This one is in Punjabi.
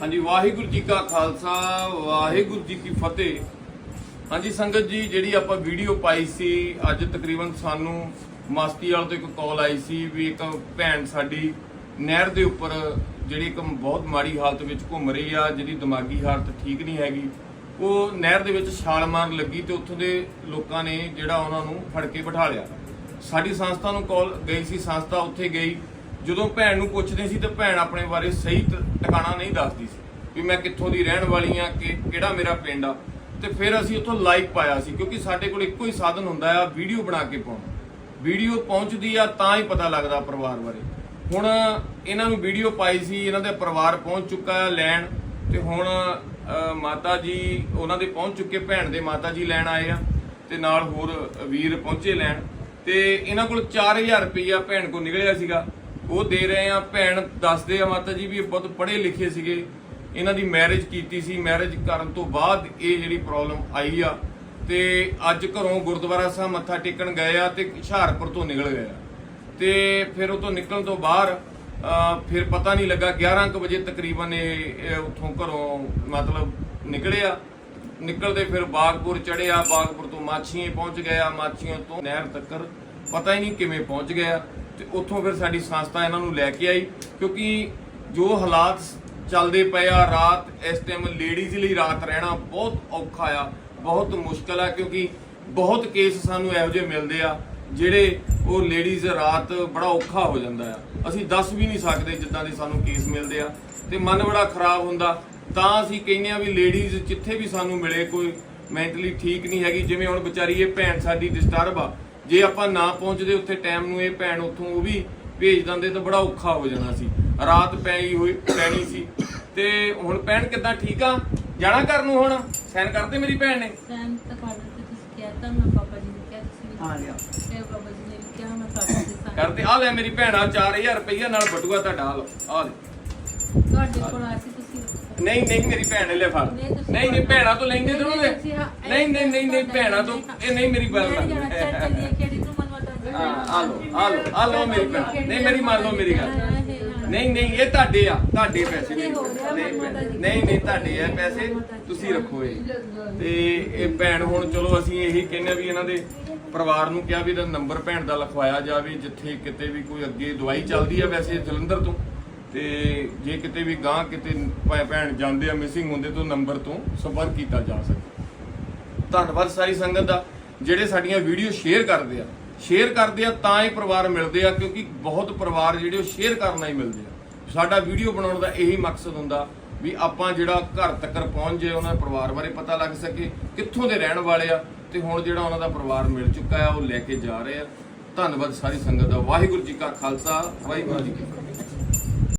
ਹਾਂਜੀ, ਵਾਹਿਗੁਰੂ ਜੀ ਕਾ ਖਾਲਸਾ, ਵਾਹਿਗੁਰੂ ਜੀ ਕੀ ਫਤਿਹ। ਹਾਂਜੀ, ਸੰਗਤ ਜੀ, ਜਿਹੜੀ ਆਪਾਂ ਵੀਡੀਓ ਪਾਈ ਸੀ, ਅੱਜ ਤਕਰੀਬਨ ਸਾਨੂੰ ਮਸਤੀ ਵਾਲ ਤੋਂ ਇੱਕ ਕਾਲ ਆਈ ਸੀ ਵੀ ਇੱਕ ਭੈਣ ਸਾਡੀ ਨਹਿਰ ਦੇ ਉੱਪਰ ਜਿਹੜੀ ਇੱਕ ਬਹੁਤ ਮਾੜੀ ਹਾਲਤ ਵਿੱਚ ਘੁੰਮ ਰਹੀ ਆ, ਜਿਹਦੀ ਦਿਮਾਗੀ ਹਾਲਤ ਠੀਕ ਨਹੀਂ ਹੈਗੀ। ਉਹ ਨਹਿਰ ਦੇ ਵਿੱਚ ਛਾਲ ਮਾਰਨ ਲੱਗੀ ਤੇ ਉੱਥੋਂ ਦੇ ਲੋਕਾਂ ਨੇ ਜਿਹੜਾ ਉਹਨਾਂ ਨੂੰ ਫੜ ਕੇ ਬਿਠਾ ਲਿਆ। ਸਾਡੀ ਸੰਸਥਾ ਨੂੰ ਕਾਲ ਗਈ ਸੀ, ਸੰਸਥਾ ਉੱਥੇ ਗਈ। ਜਦੋਂ ਭੈਣ ਨੂੰ ਪੁੱਛਦੇ ਸੀ ਤਾਂ ਭੈਣ ਆਪਣੇ ਬਾਰੇ ਸਹੀ ਟ- ਟਿਕਾਣਾ ਨਹੀਂ ਦੱਸਦੀ ਸੀ ਵੀ ਮੈਂ ਕਿੱਥੋਂ ਦੀ ਰਹਿਣ ਵਾਲੀ ਆ ਕਿ, ਕਿਹੜਾ ਮੇਰਾ ਪਿੰਡ ਆ। ਤੇ ਫਿਰ ਅਸੀਂ ਉੱਥੋਂ ਲਾਈਵ ਪਾਇਆ ਸੀ, ਕਿਉਂਕਿ ਸਾਡੇ ਕੋਲ ਇੱਕੋ ਹੀ ਸਾਧਨ ਹੁੰਦਾ ਆ, ਵੀਡੀਓ ਬਣਾ ਕੇ ਪਾਉਣਾ। ਵੀਡੀਓ ਪਹੁੰਚਦੀ ਆ ਤਾਂ ਹੀ ਪਤਾ ਲੱਗਦਾ ਪਰਿਵਾਰ ਬਾਰੇ। ਹੁਣ ਇਹਨਾਂ ਨੂੰ ਵੀਡੀਓ ਪਾਈ ਸੀ, ਇਹਨਾਂ ਦਾ ਪਰਿਵਾਰ ਪਹੁੰਚ ਚੁੱਕਾ ਹੈ ਲੈਣ, ਤੇ ਹੁਣ ਮਾਤਾ ਜੀ ਉਹਨਾਂ ਦੇ ਪਹੁੰਚ ਚੁੱਕੇ, ਭੈਣ ਦੇ ਮਾਤਾ ਜੀ ਲੈਣ ਆਏ ਆ, ਤੇ ਨਾਲ ਹੋਰ ਵੀਰ ਪਹੁੰਚੇ ਲੈਣ। ਤੇ ਇਹਨਾਂ ਕੋਲ 4000 ਰੁਪਈਆ ਭੈਣ ਕੋ ਨਿਕਲਿਆ ਸੀਗਾ। ਉਹ ਦੇ ਰਹੇ ਆ, ਭੈਣ ਦੱਸਦੇ ਆ ਮਾਤਾ ਜੀ ਵੀ ਇਹ ਬਹੁਤ ਪੜ੍ਹੇ ਲਿਖੇ ਸੀਗੇ। ਇਹਨਾਂ ਦੀ ਮੈਰਿਜ ਕੀਤੀ ਸੀ। ਮੈਰਿਜ ਕਰਨ ਤੋਂ ਬਾਅਦ ਇਹ ਜਿਹੜੀ ਪ੍ਰੋਬਲਮ ਆਈ ਆ ਤੇ ਅੱਜ ਘਰੋਂ ਗੁਰਦੁਆਰਾ ਸਾਹਿਬ ਮੱਥਾ ਟੇਕਣ ਗਏ ਆ ਤੇ ਹੁਸ਼ਿਆਰਪੁਰ ਤੋਂ ਨਿਕਲ ਗਏ ਆ। ਤੇ ਫਿਰ ਉਹ ਤੋਂ ਨਿਕਲਣ ਤੋਂ ਬਾਹਰ ਫਿਰ ਪਤਾ ਨਹੀਂ ਲੱਗਾ 11 ਕੁ ਵਜੇ ਤਕਰੀਬਨ ਇਹ ਉੱਥੋਂ ਘਰੋਂ ਮਤਲਬ ਨਿਕਲਿਆ ਨਿਕਲਦੇ ਫਿਰ ਬਾਗਪੁਰ ਚੜਿਆ ਬਾਗਪੁਰ ਤੋਂ ਮਾਛੀਏ ਪਹੁੰਚ ਗਿਆ ਮਾਛੀਆਂ ਤੋਂ ਨਹਿਰ ਤੱਕਰ ਪਤਾ ਹੀ ਨਹੀਂ ਕਿਵੇਂ ਪਹੁੰਚ ਗਿਆ ਤੇ ਉੱਥੋਂ ਫਿਰ ਸਾਡੀ ਸੰਸਥਾ ਇਹਨਾਂ ਨੂੰ ਲੈ ਕੇ ਆਈ, ਕਿਉਂਕਿ ਜੋ ਹਾਲਾਤ ਚੱਲਦੇ ਪਏ ਆ, ਰਾਤ ਇਸ ਟਾਈਮ ਲੇਡੀਜ਼ ਲਈ ਰਾਤ ਰਹਿਣਾ ਬਹੁਤ ਔਖਾ ਆ, ਬਹੁਤ ਮੁਸ਼ਕਲ ਆ, ਕਿਉਂਕਿ ਬਹੁਤ ਕੇਸ ਸਾਨੂੰ ਇਹੋ ਜਿਹੇ ਮਿਲਦੇ ਆ, ਜਿਹੜੇ ਉਹ ਲੇਡੀਜ਼ ਰਾਤ ਬੜਾ ਔਖਾ ਹੋ ਜਾਂਦਾ ਆ। ਅਸੀਂ ਦੱਸ ਵੀ ਨਹੀਂ ਸਕਦੇ ਜਿੱਦਾਂ ਦੇ ਸਾਨੂੰ ਕੇਸ ਮਿਲਦੇ ਆ, ਤੇ ਮਨ ਬੜਾ ਖਰਾਬ ਹੁੰਦਾ। ਤਾਂ ਅਸੀਂ ਕਹਿੰਦੇ ਆ ਵੀ ਲੇਡੀਜ਼ ਜਿੱਥੇ ਵੀ ਸਾਨੂੰ ਮਿਲੇ ਕੋਈ ਮੈਂਟਲੀ ਠੀਕ ਨਹੀਂ ਹੈਗੀ, ਜਿਵੇਂ ਹੁਣ ਵਿਚਾਰੀ ਇਹ ਭੈਣ ਸਾਡੀ ਡਿਸਟਰਬ ਆ ਜੇ ਆਪਾਂ ਨਾ ਪਹੁੰਚਦੇ ਉੱਥੇ ਟਾਈਮ ਨੂੰ ਇਹ ਭੈਣ ਉੱਥੋਂ ਉਹ ਵੀ ਭੇਜ ਦਿੰਦੇ ਤਾਂ ਬੜਾ ਔਖਾ ਹੋ ਜਾਣਾ ਸੀ। ਰਾਤ ਪੈਣੀ ਹੋਈ ਪੈਣੀ ਸੀ। ਤੇ ਹੁਣ ਭੈਣ ਕਿੱਦਾਂ ਠੀਕ ਆ? ਜਾਣਾ ਘਰ ਨੂੰ ਹੁਣ? ਸਾਈਨ ਕਰਦੇ ਮੇਰੀ ਭੈਣ ਨੇ? ਸੈਨ ਤਾਂ ਕਰ ਦਿੱਤੇ ਤੁਸੀਂ ਕਿਹਾ ਤਾਂ ਮੈਂ ਪਾਪਾ ਜੀ ਨੇ ਕਿਹਾ ਤੁਸੀਂ ਵੀ ਆ ਗਿਆ। ਤੇ ਬਾਬਾ ਜੀ ਨੇ ਕਿਹਾ ਮੈਂ ਕਰ ਦਿੱਤੇ ਸਾਨ ਕਰਦੇ ਆ ਲੈ ਮੇਰੀ ਭੈਣ ਆ 4000 ਰੁਪਈਆ ਨਾਲ ਬਟੂਆ ਤੁਹਾਡਾ ਆ ਲਓ ਆ ਲੈ ਤੁਹਾਡੇ ਕੋਲ ਆਇਆ ਸੀ ਤੁਸੀਂ। ਨਹੀਂ ਨਹੀਂ ਮੇਰੀ ਭੈਣ ਨੇ ਲੈ ਫੜ। ਨਹੀਂ, ਨਹੀਂ। ਭੈਣਾਂ ਤੋਂ ਲੈਂਦੇ ਇਹ ਨਹੀਂ ਨਹੀਂ ਨਹੀਂ ਨਹੀਂ ਭੈਣਾਂ ਤੋਂ ਇਹ ਨਹੀਂ ਮੇਰੀ ਗੱਲ ਮੈਂ ਜਾਣਾ ਚੱਲ ਚੱਲੀਏ ਕਿਹੜੀ ਮਨਵਾ ਆ ਲਓ ਆ ਲਓ ਆ ਲਓ ਮੇਰੀ ਭੈਣ। ਨਹੀਂ ਮੇਰੀ ਮੰਨ ਲਓ ਮੇਰੀ ਗੱਲ। ਨਹੀਂ ਨਹੀਂ ਇਹ ਤੁਹਾਡੇ ਆ ਤੁਹਾਡੇ ਪੈਸੇ ਨੇ ਨਹੀਂ ਨਹੀਂ ਨਹੀਂ ਤੁਹਾਡੇ ਆ ਪੈਸੇ ਤੁਸੀਂ ਰੱਖੋ ਇਹ। ਤੇ ਇਹ ਭੈਣ ਹੁਣ ਚਲੋ ਅਸੀਂ ਇਹੀ ਕਹਿੰਦੇ ਵੀ ਇਹਨਾਂ ਦੇ ਪਰਿਵਾਰ ਨੂੰ ਕਿਹਾ ਵੀ ਇਹਦਾ ਨੰਬਰ ਭੈਣ ਦਾ ਲਿਖਵਾਇਆ ਜਾਵੇ ਜਿੱਥੇ ਕਿਤੇ ਵੀ ਕੋਈ ਅੱਗੇ ਦਵਾਈ ਚੱਲਦੀ ਆ ਵੈਸੇ ਜਲੰਧਰ ਤੋਂ। ਤੇ ਜੇ ਕਿਤੇ ਵੀ ਗਾਂ ਕਿਤੇ ਭੈਣ ਜਾਂਦੇ ਆ ਮਿਸਿੰਗ ਹੁੰਦੇ ਤਾਂ ਨੰਬਰ ਤੋਂ ਸੰਪਰਕ ਕੀਤਾ ਜਾ ਸਕੇ। ਧੰਨਵਾਦ ਸਾਰੀ ਸੰਗਤ ਦਾ, ਜਿਹੜੇ ਸਾਡੀਆਂ ਵੀਡੀਓ ਸ਼ੇਅਰ ਕਰਦੇ ਆ। ਸ਼ੇਅਰ ਕਰਦੇ ਆ ਤਾਂ ਹੀ ਪਰਿਵਾਰ ਮਿਲਦੇ ਆ, ਕਿਉਂਕਿ ਬਹੁਤ ਪਰਿਵਾਰ ਜਿਹੜੇ ਉਹ ਸ਼ੇਅਰ ਕਰਨਾ ਹੀ ਮਿਲਦੇ ਆ। ਸਾਡਾ ਵੀਡੀਓ ਬਣਾਉਣ ਦਾ ਇਹੀ ਮਕਸਦ ਹੁੰਦਾ ਵੀ ਆਪਾਂ ਜਿਹੜਾ ਘਰ ਤੱਕ ਪਹੁੰਚ ਜੇ ਉਹਨਾਂ ਦੇ ਪਰਿਵਾਰ ਬਾਰੇ ਪਤਾ ਲੱਗ ਸਕੇ ਕਿੱਥੋਂ ਦੇ ਰਹਿਣ ਵਾਲੇ ਆ ਤੇ ਹੁਣ ਜਿਹੜਾ ਉਹਨਾਂ ਦਾ ਪਰਿਵਾਰ ਮਿਲ ਚੁੱਕਾ ਆ, ਉਹ ਲੈ ਕੇ ਜਾ ਰਹੇ ਆ। ਧੰਨਵਾਦ ਸਾਰੀ ਸੰਗਤ ਦਾ। ਵਾਹਿਗੁਰੂ ਜੀ ਕਾ ਖਾਲਸਾ, ਵਾਹਿਗੁਰੂ ਜੀ ਕੀ ਫਤਿਹ।